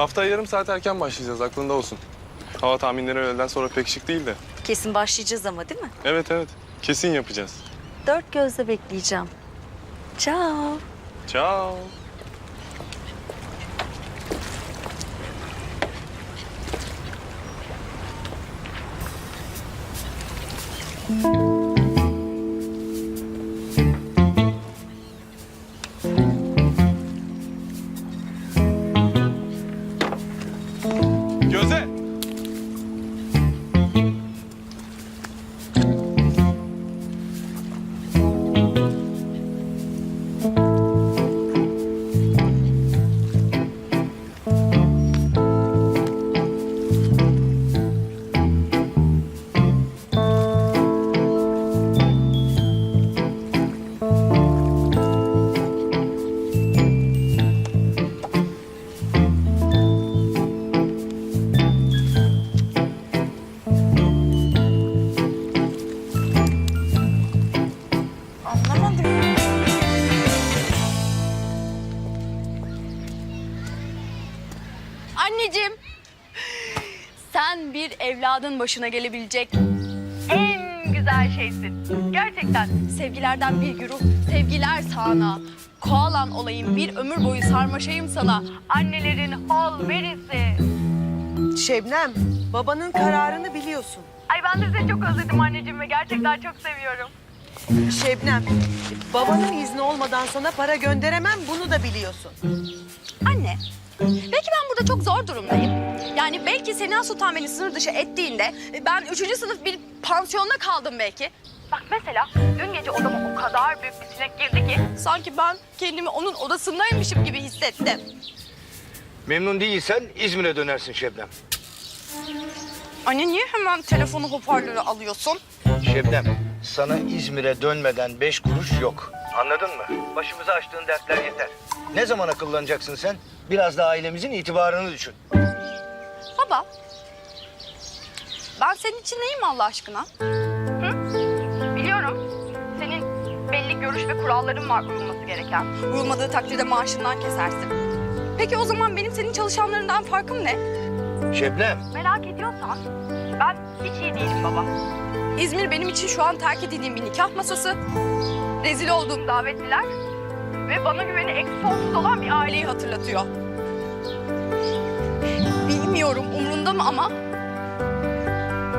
Haftaya yarım saat erken başlayacağız aklında olsun. Hava tahminleri öğleden sonra pek şık değil de. Kesin başlayacağız ama değil mi? Evet evet kesin yapacağız. Dört gözle bekleyeceğim. Ciao. Ciao. Göze. Evladın başına gelebilecek en güzel şeysin. Gerçekten. Sevgilerden bir güruh, sevgiler sana. Koalan olayım, bir ömür boyu sarmaşayım sana. Annelerin hal verisi. Şebnem, babanın kararını biliyorsun. Ay ben de seni çok özledim anneciğim ve gerçekten çok seviyorum. Şebnem, babanın izni olmadan sana para gönderemem bunu da biliyorsun. Anne, belki ben burada çok zor durumdayım. Yani belki Sena Sultan beni sınır dışı ettiğinde ben üçüncü sınıf bir pansiyonda kaldım belki. Bak mesela dün gece odama o kadar büyük bir sinek girdi ki sanki ben kendimi onun odasındaymışım gibi hissettim. Memnun değilsen İzmir'e dönersin Şebnem. Anne niye hemen telefonu hoparlöre alıyorsun? Şebnem, sana İzmir'e dönmeden beş kuruş yok. Anladın mı? Başımıza açtığın dertler yeter. Ne zaman akıllanacaksın sen? Biraz da ailemizin itibarını düşün. Baba, ben senin için neyim Allah aşkına? Hı? Biliyorum, senin belli görüş ve kuralların var uyulması gereken. Uyulmadığı takdirde maaşından kesersin. Peki o zaman benim senin çalışanlarından farkım ne? Şebnem, Merak ediyorsan ben hiç iyi değilim baba. İzmir benim için şu an terk edildiğim bir nikah masası. Rezil olduğum davetliler ve bana güveni eksi sonsuz olan bir aileyi hatırlatıyor. Bilmiyorum umrunda mı ama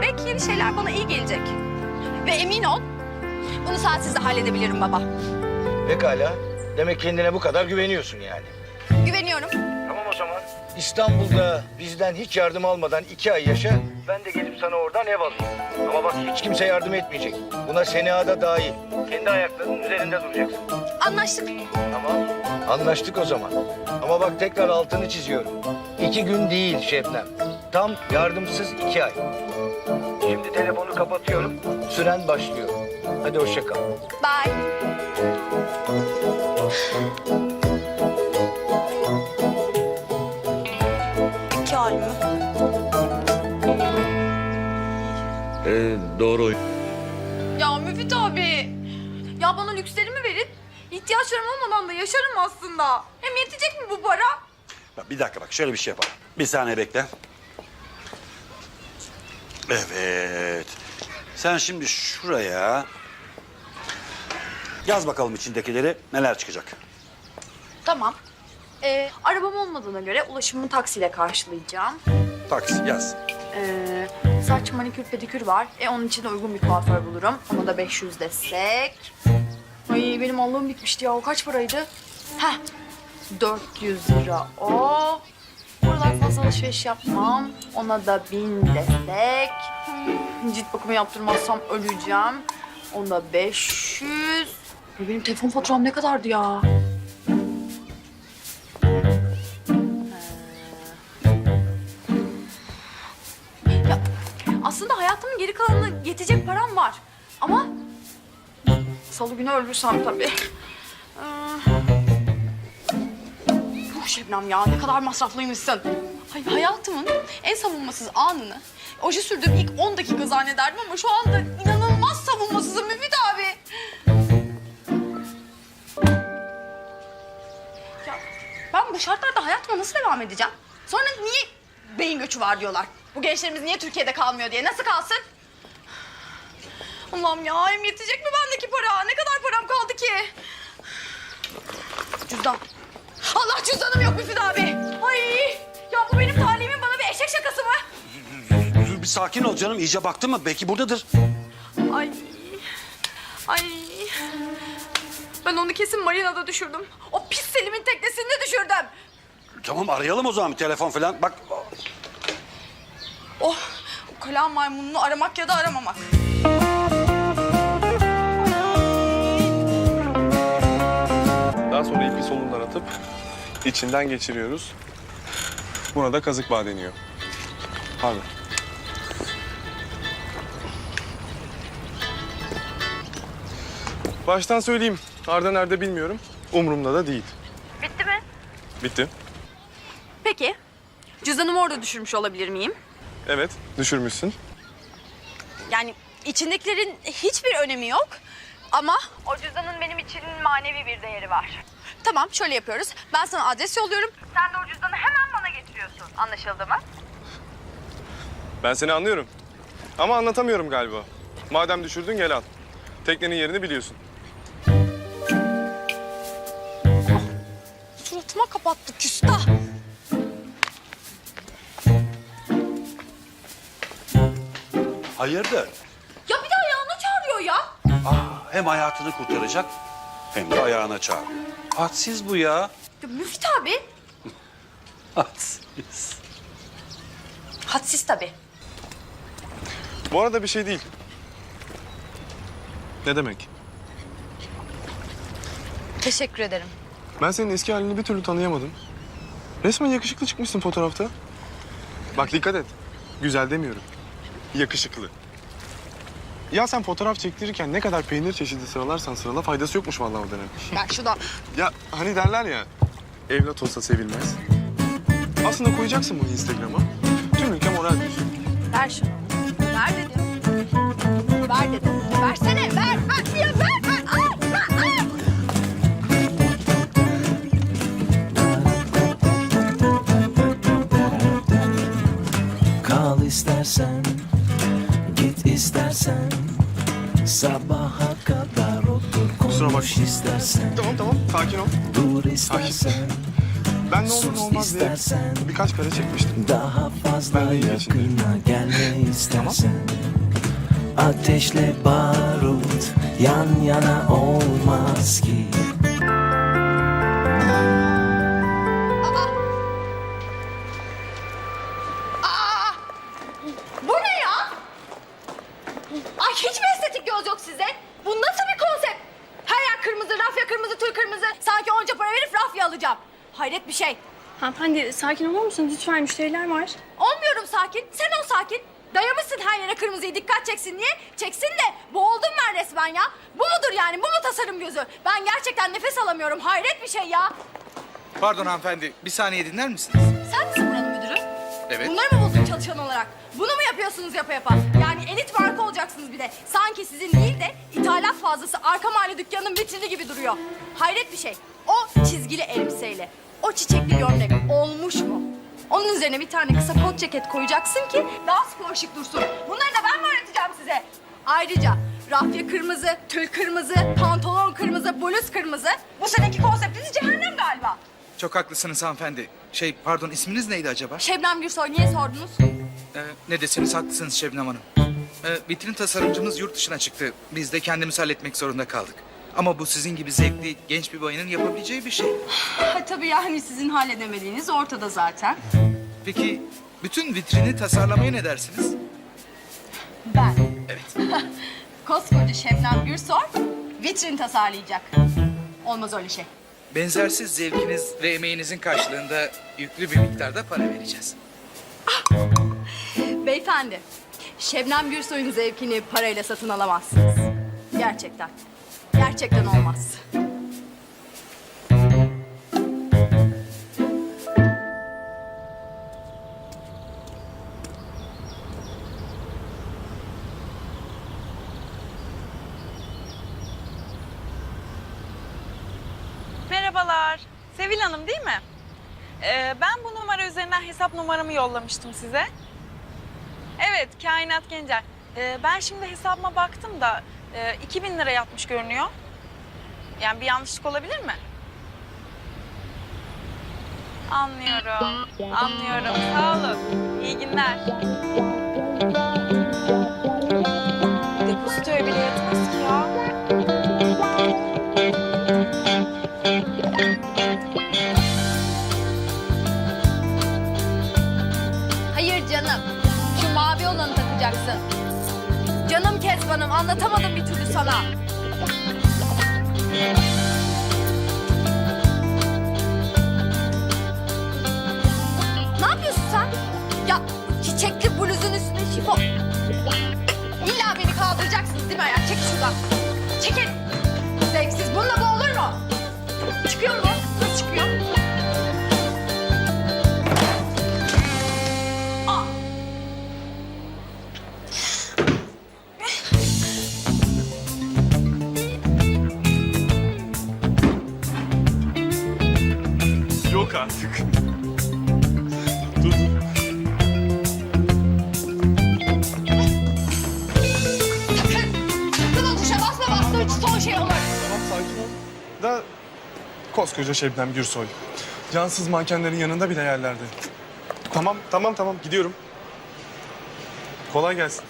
belki yeni şeyler bana iyi gelecek. Ve emin ol bunu sensiz de halledebilirim baba. pekala. Demek kendine bu kadar güveniyorsun yani. Güveniyorum. Tamam o zaman. İstanbul'da bizden hiç yardım almadan iki ay yaşa. Ben de gelip sana oradan ev alayım. Ama bak hiç kimse yardım etmeyecek. Buna Sena da dahil. Kendi ayaklarının üzerinde duracaksın. Anlaştık. Tamam. Anlaştık o zaman. Ama bak tekrar altını çiziyorum. İki gün değil Şebnem. Tam yardımsız iki ay. Şimdi telefonu kapatıyorum. Süren başlıyor. Hadi hoşça kal. Bye. Doğru. Ya Müfit abi. Ya bana lükslerimi verin. İhtiyaçlarım olmadan da yaşarım aslında. Hem yetecek mi bu para? Bak, bir dakika bak şöyle bir şey yapalım. Bir saniye bekle. Evet. Sen şimdi şuraya yaz bakalım içindekileri neler çıkacak. Tamam. Ee, arabam olmadığına göre ulaşımımı taksiyle karşılayacağım. Taksi yaz. Ee, saç manikür pedikür var. E onun için de uygun bir kuaför bulurum. Ona da 500 desek. Ay benim Allah'ım bitmişti ya. O kaç paraydı? Heh. 400 lira o. Buradan fazla alışveriş yapmam. Ona da 1000 desek. Cilt bakımı yaptırmazsam öleceğim. Ona 500. Ay, Benim telefon faturam ne kadardı? Ya var. Ama salı günü ölürsem tabii. Ee, Puh Şebnem ya ne kadar masraflıymışsın. Hay, hayatımın en savunmasız anını oje sürdüğüm ilk 10 dakika zannederdim ama şu anda inanılmaz savunmasızım Müfit abi. Ya ben bu şartlarda hayatıma nasıl devam edeceğim? Sonra niye beyin göçü var diyorlar. Bu gençlerimiz niye Türkiye'de kalmıyor diye. Nasıl kalsın? Allah'ım ya hem yetecek mi bendeki para? Ne kadar param kaldı ki? Cüzdan. Allah cüzdanım yok Müfit abi. Ay ya bu benim talimin bana bir eşek şakası mı? Dur bir sakin ol canım. İyice baktın mı? Belki buradadır. Ay. Ay. Ben onu kesin marinada düşürdüm. O pis Selim'in teknesinde düşürdüm. Tamam arayalım o zaman bir telefon falan. Bak Oh, o kalam maymununu aramak ya da aramamak. Daha sonra ipi solundan atıp içinden geçiriyoruz. Buna da kazık bağı deniyor. Pardon. Baştan söyleyeyim. Arda nerede bilmiyorum. Umurumda da değil. Bitti mi? Bitti. Peki. Cüzdanımı orada düşürmüş olabilir miyim? Evet, düşürmüşsün. Yani içindekilerin hiçbir önemi yok. Ama o cüzdanın benim için manevi bir değeri var. Tamam şöyle yapıyoruz. Ben sana adres yolluyorum. Sen de o cüzdanı hemen bana getiriyorsun. Anlaşıldı mı? Ben seni anlıyorum. Ama anlatamıyorum galiba. Madem düşürdün gel al. Teknenin yerini biliyorsun. Suratıma kapattı küstah. hayırdır? Ya bir de ayağına çağırıyor ya. Aa, hem hayatını kurtaracak hem de ayağına çağırıyor. Hadsiz bu ya. Ya Müfit abi. Hadsiz. Hadsiz tabii. Bu arada bir şey değil. Ne demek? Teşekkür ederim. Ben senin eski halini bir türlü tanıyamadım. Resmen yakışıklı çıkmışsın fotoğrafta. Bak dikkat et. Güzel demiyorum. Yakışıklı. Ya sen fotoğraf çektirirken ne kadar peynir çeşidi sıralarsan sırala faydası yokmuş vallahi o dönem. Ben şurada Ya hani derler ya evlat olsa sevilmez. Aslında koyacaksın bunu Instagram'a. Tüm ülke moral düşün. ver şunu. Ver dedim. Ver dedim. Versene ver. Ver ya ver. ver. Kal istersen, Sabaha kadar otur Kusura bakma. konuş istersen Tamam tamam sakin ol. Dur istersen, Ben ne olur Sus ne olmaz diye istersen. birkaç kare çekmiştim. daha fazla de içindeyim. yakına gelme istersen Ateşle barut yan yana olmaz ki bir şey. Hanımefendi sakin olur musunuz? Lütfen müşteriler var. Olmuyorum sakin. Sen ol sakin. Dayamışsın her yere kırmızıyı dikkat çeksin diye. Çeksin de boğuldum ben resmen ya. Bu mudur yani? Bu mu tasarım gözü? Ben gerçekten nefes alamıyorum. Hayret bir şey ya. Pardon hanımefendi, bir saniye dinler misiniz? Sen misin buranın müdürü? Evet. Bunları mı buldun çalışan olarak? Bunu mu yapıyorsunuz yapa yapa? Yani elit marka olacaksınız bir de. Sanki sizin değil de ithalat fazlası arka mahalle dükkanının vitrini gibi duruyor. Hayret bir şey. Çizgili elbiseyle, o çiçekli gömlek olmuş mu? Onun üzerine bir tane kısa kot ceket koyacaksın ki daha spor şık dursun. Bunları da ben mi öğreteceğim size? Ayrıca rafya kırmızı, tül kırmızı, pantolon kırmızı, bluz kırmızı. Bu seneki konseptiniz cehennem galiba. Çok haklısınız hanımefendi. Şey, pardon isminiz neydi acaba? Şebnem Gürsoy niye sordunuz? Ee, ne deseniz haklısınız Şebnem Hanım. Ee, vitrin tasarımcımız yurt dışına çıktı. Biz de kendimiz halletmek zorunda kaldık. Ama bu sizin gibi zevkli genç bir bayanın yapabileceği bir şey. Ha, tabii yani sizin halledemediğiniz ortada zaten. Peki bütün vitrini tasarlamaya ne dersiniz? Ben. Evet. Koskoca Şebnem Gürsoy vitrin tasarlayacak. Olmaz öyle şey. Benzersiz zevkiniz ve emeğinizin karşılığında yüklü bir miktarda para vereceğiz. Beyefendi, Şebnem Gürsoy'un zevkini parayla satın alamazsınız. Gerçekten. Gerçekten olmaz. Merhabalar. Sevil Hanım değil mi? Ee, ben bu numara üzerinden hesap numaramı yollamıştım size. Evet, Kainat Gencer. Ee, ben şimdi hesabıma baktım da e, 2000 lira yatmış görünüyor. Yani bir yanlışlık olabilir mi? Anlıyorum, anlıyorum. Sağ olun. İyi günler. Anlatamadım bir türlü sana. Ne yapıyorsun sen? Ya çiçekli bluzun üstüne şifon. İlla beni kaldıracaksınız değil mi ya? Çekil şuradan. Çekil. Koskoca Şebnem Gürsoy. Cansız mankenlerin yanında bile yerlerde. Tamam tamam tamam gidiyorum. Kolay gelsin.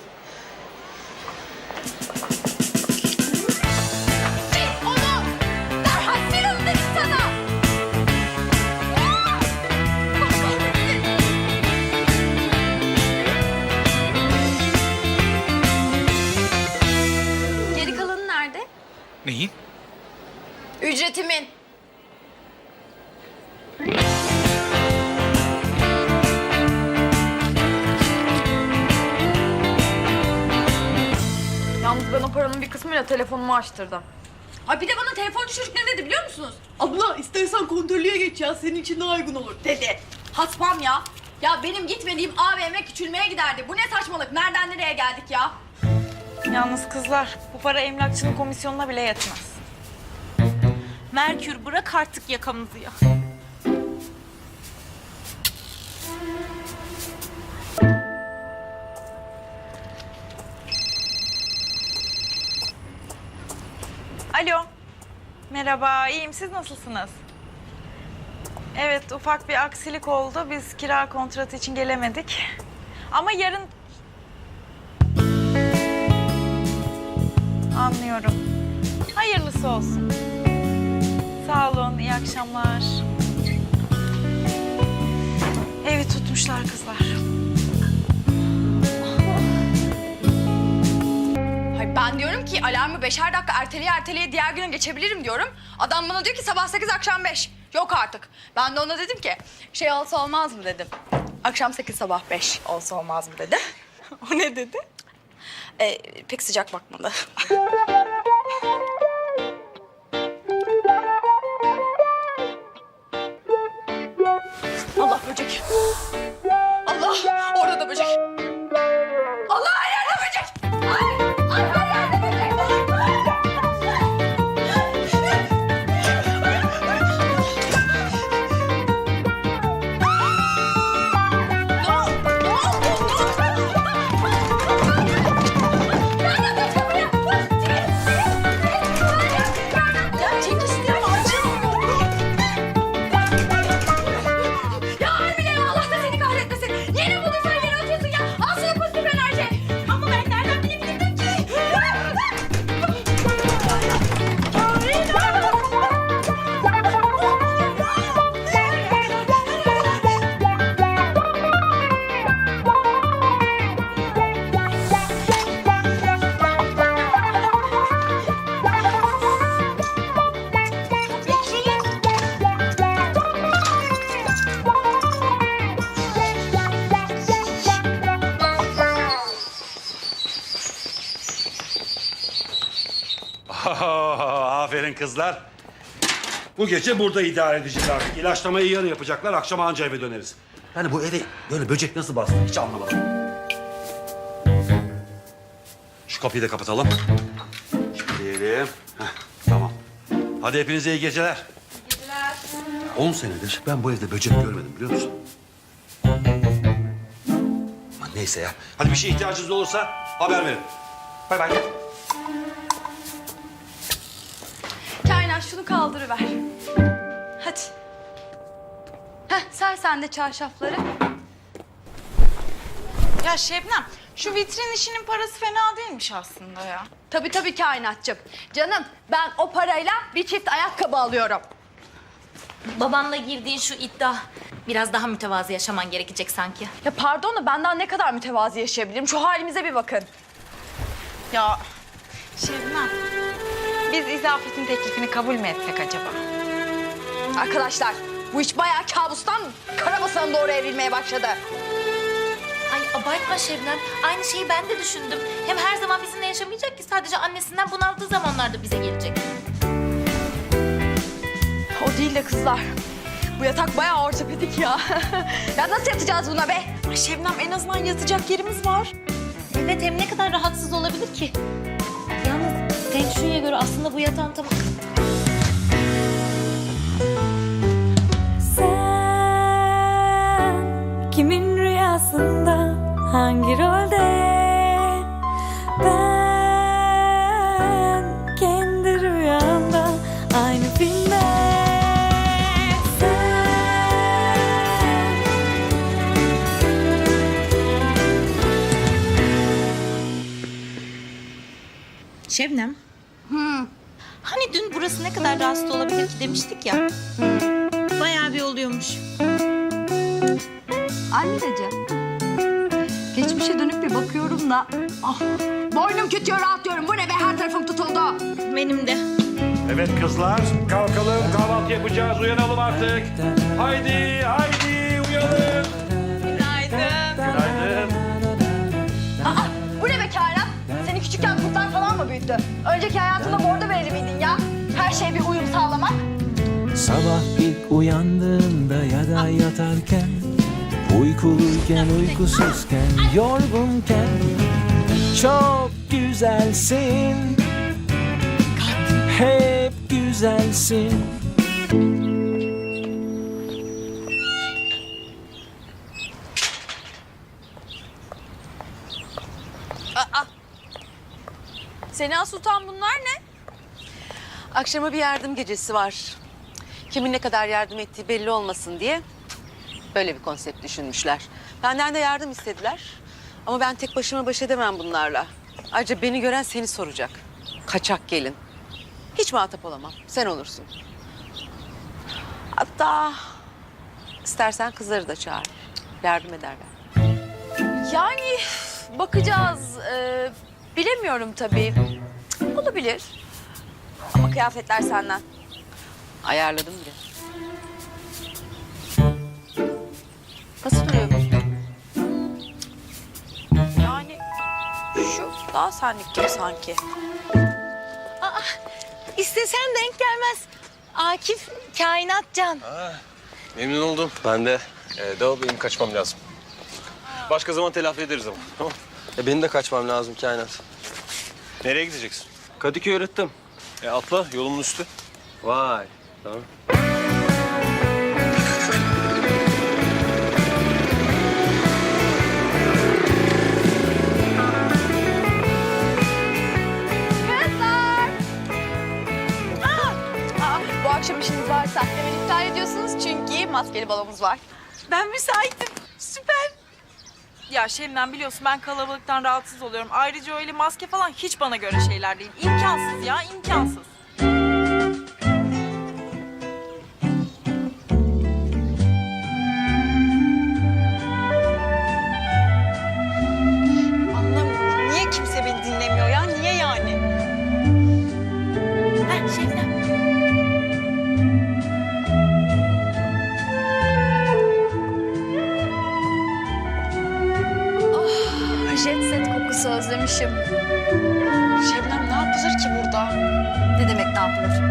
Telefonumu açtırdım. Ay bir de bana telefoncu çocuk ne dedi biliyor musunuz? Abla istersen kontrolüye geç ya senin için daha uygun olur dedi. Haspam ya. Ya benim gitmediğim AVM küçülmeye giderdi. Bu ne saçmalık? Nereden nereye geldik ya? Yalnız kızlar, bu para emlakçının komisyonuna bile yetmez. Merkür bırak artık yakamızı ya. Alo. Merhaba, iyiyim. Siz nasılsınız? Evet, ufak bir aksilik oldu. Biz kira kontratı için gelemedik. Ama yarın Anlıyorum. Hayırlısı olsun. Sağ olun, iyi akşamlar. Evi tutmuşlar kızlar. Ben diyorum ki alarmı beşer dakika erteleye erteleye diğer güne geçebilirim diyorum. Adam bana diyor ki sabah sekiz akşam beş. Yok artık. Ben de ona dedim ki şey olsa olmaz mı dedim. Akşam sekiz sabah beş olsa olmaz mı dedi. O ne dedi? Ee, pek sıcak bakmadı. Allah böcek. Allah orada da böcek. Aferin kızlar. Bu gece burada idare edeceğiz artık. İlaçlamayı yarın yapacaklar. Akşam anca eve döneriz. Yani bu eve böyle böcek nasıl bastı hiç anlamadım. Şu kapıyı da kapatalım. Diyelim. Heh, tamam. Hadi hepinize iyi geceler. Geceler. 10 senedir ben bu evde böcek görmedim biliyor musun? Aman neyse ya. Hadi bir şeye ihtiyacınız olursa haber verin. Bay bay. Kainat şunu kaldırıver. Hadi. Heh, ser sen de çarşafları. Ya Şebnem şu vitrin işinin parası fena değilmiş aslında ya. Tabii tabii kainatçım. Canım ben o parayla bir çift ayakkabı alıyorum. Babanla girdiğin şu iddia biraz daha mütevazı yaşaman gerekecek sanki. Ya pardon da benden ne kadar mütevazi yaşayabilirim? Şu halimize bir bakın. Ya Şebnem biz İzafet'in teklifini kabul mü etsek acaba? Arkadaşlar bu iş bayağı kabustan karabasanın doğru evrilmeye başladı. Ay abartma Şebnem. Aynı şeyi ben de düşündüm. Hem her zaman bizimle yaşamayacak ki sadece annesinden bunaldığı zamanlarda bize gelecek. O değil de kızlar. Bu yatak bayağı ortopedik ya. ya nasıl yatacağız buna be? Ay Şebnem en azından yatacak yerimiz var. Evet hem ne kadar rahatsız olabilir ki? Shui'ye göre aslında bu yatağın tam... Sen kimin rüyasında hangi rolde? Ben kendi rüyamda aynı filmde. Sen Şebnem. Hani dün burası ne kadar rahatsız olabilir ki demiştik ya. Bayağı bir oluyormuş. Anneciğim. Geçmişe dönüp bir bakıyorum da... Ah, boynum kötüyor rahatlıyorum. Bu ne be her tarafım tutuldu. Benim de. Evet kızlar kalkalım kahvaltı yapacağız uyanalım artık. Haydi haydi uyanın. Günaydın. Günaydın. Aa, bu ne be Kainat? Seni küçükken kurtlar falan mı büyüttü? Önceki hayatında bordo verili miydin? Her şeye bir uyum sağlamak. Sabah ilk uyandığında ya da yatarken Uykuluyken uykusuzken yorgunken Çok güzelsin Hep güzelsin Sena Sultan bunlar ne? Akşama bir yardım gecesi var. Kimin ne kadar yardım ettiği belli olmasın diye böyle bir konsept düşünmüşler. Benden de yardım istediler. Ama ben tek başıma baş edemem bunlarla. Ayrıca beni gören seni soracak. Kaçak gelin. Hiç muhatap olamam. Sen olursun. Hatta istersen kızları da çağır. Yardım ederler. Yani bakacağız. Ee, bilemiyorum tabii. Olabilir. Ama kıyafetler senden. Ayarladım bile. Nasıl duruyor bu? Yani şu daha senlik gibi sanki. İstesen denk gelmez. Akif, kainat can. Memnun oldum. Ben de. Ee, Dağıl benim kaçmam lazım. Başka zaman telafi ederiz ama. Tamam. E benim de kaçmam lazım kainat. Nereye gideceksin? Kadıköy öğrettim. E atla yolumun üstü. Vay. Tamam. Kızlar! Aa, aa, bu akşam işiniz varsa hemen iptal ediyorsunuz çünkü maskeli balonumuz var. Ben müsaitim. Süper. Ya Şebnem biliyorsun ben kalabalıktan rahatsız oluyorum. Ayrıca öyle maske falan hiç bana göre şeyler değil. İmkansız ya imkansız. Yapılır?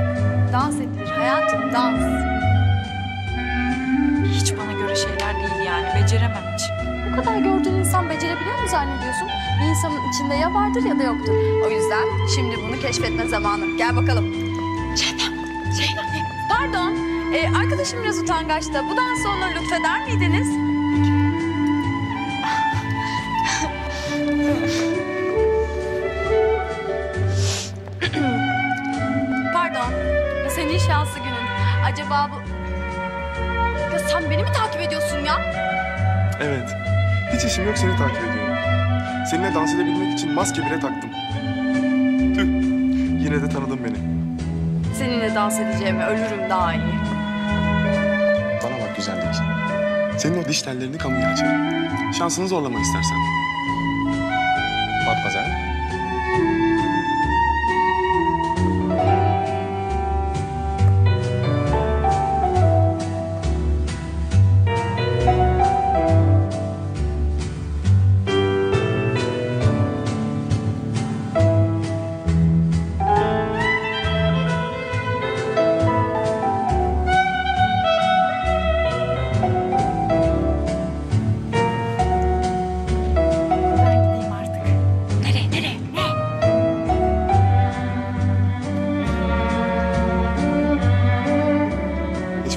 Dans edilir hayatım dans. Hiç bana göre şeyler değil yani. Beceremem hiç. Bu kadar gördüğün insan becerebiliyor mu zannediyorsun? Bir insanın içinde ya vardır ya da yoktur. O yüzden şimdi bunu keşfetme zamanı. Gel bakalım. Şeyden, Şeyden. Pardon, Ee, arkadaşım biraz utangaçta. Bu dans sonra lütfeder miydiniz? Acaba bu... Ya sen beni mi takip ediyorsun ya? Evet. Hiç işim yok seni takip ediyorum. Seninle dans edebilmek için maske bile taktım. Tüh. Yine de tanıdın beni. Seninle dans edeceğime ölürüm daha iyi. Bana bak güzellik. Senin o diş tellerini kamuya açarım. Şansını zorlama istersen. Matmazel.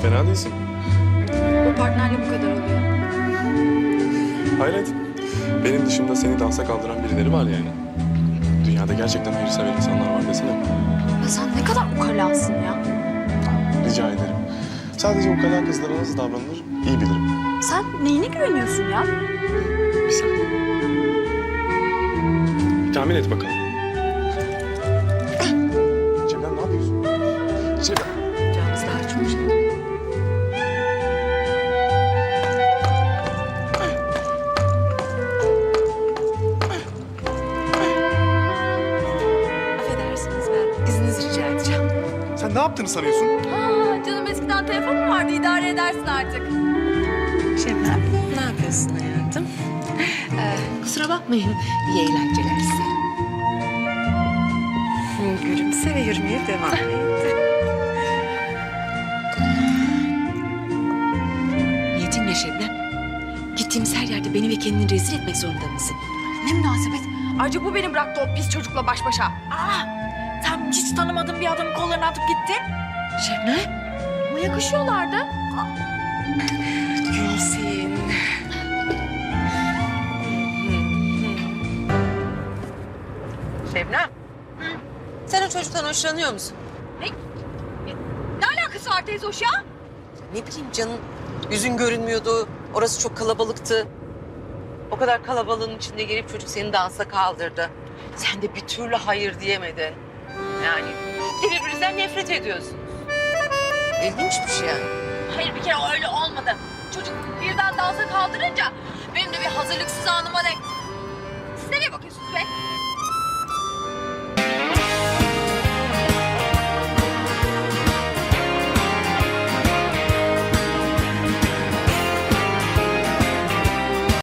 Fena değilsin. Bu partnerle bu kadar oluyor. Hayret. Benim dışımda seni dansa kaldıran birileri var yani. Dünyada gerçekten hayırsever insanlar var desene. Ya sen ne kadar ukalasın ya. Rica ederim. Sadece ukala kızlara nasıl davranılır iyi bilirim. Sen neyine güveniyorsun ya? Bir saniye. Tahmin et bakalım. Sen ne yaptığını sanıyorsun? Aa, canım eskiden telefon mu vardı? İdare edersin artık. Şebnem ne yapıyorsun hayatım? Ee, kusura bakmayın iyi eğlenceler size. Gülümse ve yürümeye devam et. Niyetin ne Şebnem? Gittiğimiz her yerde beni ve kendini rezil etmek zorunda mısın? Ne münasebet. Ayrıca bu beni bıraktı o pis çocukla baş başa. Aa, hiç tanımadığın bir adamın kollarına atıp gittin. Şebnem? Ama yakışıyorlardı. Gülsin. Şebnem. Sen o çocuktan hoşlanıyor musun? Ne alakası var teyze hoş ya? Ne bileyim canım. Yüzün görünmüyordu. Orası çok kalabalıktı. O kadar kalabalığın içinde gelip çocuk seni dansa kaldırdı. Sen de bir türlü hayır diyemedin. Yani de birbirinizden nefret ediyorsunuz. İlginç bir şey yani. Hayır bir kere öyle olmadı. Çocuk birden dansa kaldırınca benim de bir hazırlıksız anıma denk. Siz nereye bakıyorsunuz be?